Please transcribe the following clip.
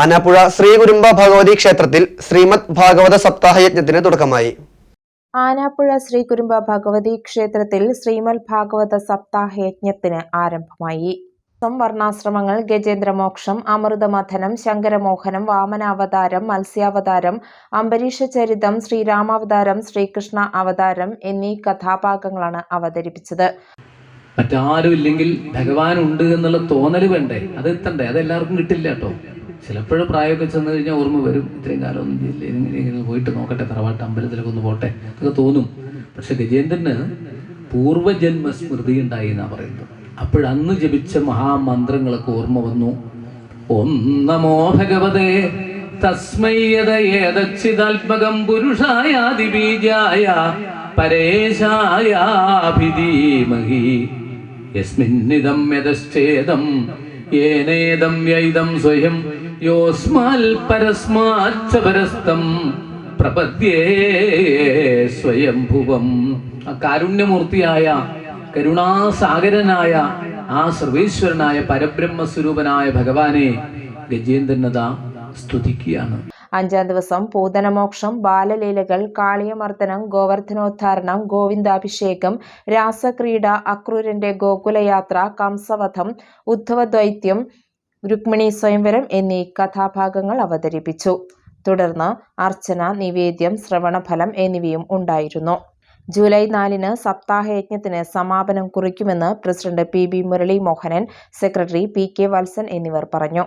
ആനാപ്പുഴ ശ്രീകുരുമ്പ ഭഗവതി ക്ഷേത്രത്തിൽ ശ്രീമദ് ഭാഗവത സപ്താഹ യജ്ഞത്തിന് തുടക്കമായി. ആനാപ്പുഴ ശ്രീകുരുമ്പ ഭഗവതി ക്ഷേത്രത്തിൽ ശ്രീമദ് ഭാഗവത സപ്താഹ യജ്ഞത്തിന് ആരംഭമായി വർണാശ്രമങ്ങൾ ഗജേന്ദ്രമോക്ഷം അമൃതമഥനം ശങ്കരമോഹനം വാമനാവതാരം മത്സ്യാവതാരം അംബരീഷ ചരിതം ശ്രീരാമാവതാരം ശ്രീകൃഷ്ണ അവതാരം എന്നീ കഥാഭാഗങ്ങളാണ് അവതരിപ്പിച്ചത്. മറ്റാരും ഇല്ലെങ്കിൽ ഭഗവാൻ ഉണ്ട് എന്നുള്ള തോന്നൽ വേണ്ടേ? അത് എത്തണ്ടേ? അത് എല്ലാവർക്കും കിട്ടില്ല കേട്ടോ. ചിലപ്പോഴും പ്രായമൊക്കെ ചെന്ന് കഴിഞ്ഞാൽ ഓർമ്മ വരും. ഇത്രയും കാലം ഒന്നും ഇങ്ങനെ പോയിട്ട് നോക്കട്ടെ തറവാട്ട് അമ്പലത്തിലൊക്കെ ഒന്ന് പോട്ടെ എന്നൊക്കെ തോന്നും. പക്ഷെ ഗജേന്ദ്രന് പൂർവജന്മ സ്മൃതി ഉണ്ടായി എന്നാ പറയുന്നത്. അപ്പോഴന്ന് ജപിച്ച മഹാമന്ത്രങ്ങളൊക്കെ ഓർമ്മ വന്നു. ഓം നമോ ഭഗവതേ തസ്മയ്യതയേതച്ചിതാത്മകം പുരുഷായാദിബീജായ പരേശായാഭിധീമഹി. യസ്മിന്നിതം യതശ്ചേദം യേനേദം യൈദം സ്വയം യോസ്മാൽ പരസ്മാച്ച പരസ്തം പ്രപദ്യേ സ്വയംഭുവം. ആ കാരുണ്യമൂർത്തിയായ കരുണാസാഗരനായ ആ സർവേശ്വരനായ പരബ്രഹ്മസ്വരൂപനായ ഭഗവാനെ ഗജേന്ദ്രനത സ്തുതിക്കുകയാണ്. അഞ്ചാം ദിവസം പൂതനമോക്ഷം ബാലലീലകൾ കാളിയമർദ്ദനം ഗോവർദ്ധനോദ്ധാരണം ഗോവിന്ദാഭിഷേകം രാസക്രീഡ അക്രൂരന്റെ ഗോകുലയാത്ര കംസവധം ഉദ്ധവദ്വൈത്യം രുക്മിണി സ്വയംവരം എന്നീ കഥാഭാഗങ്ങൾ അവതരിപ്പിച്ചു. തുടർന്ന് അർച്ചന നിവേദ്യം ശ്രവണഫലം എന്നിവയും ഉണ്ടായിരുന്നു. ജൂലൈ നാലിന് സപ്താഹയജ്ഞത്തിന് സമാപനം കുറിക്കുമെന്ന് president P B Murali Mohanan secretary P K Valsan എന്നിവർ പറഞ്ഞു.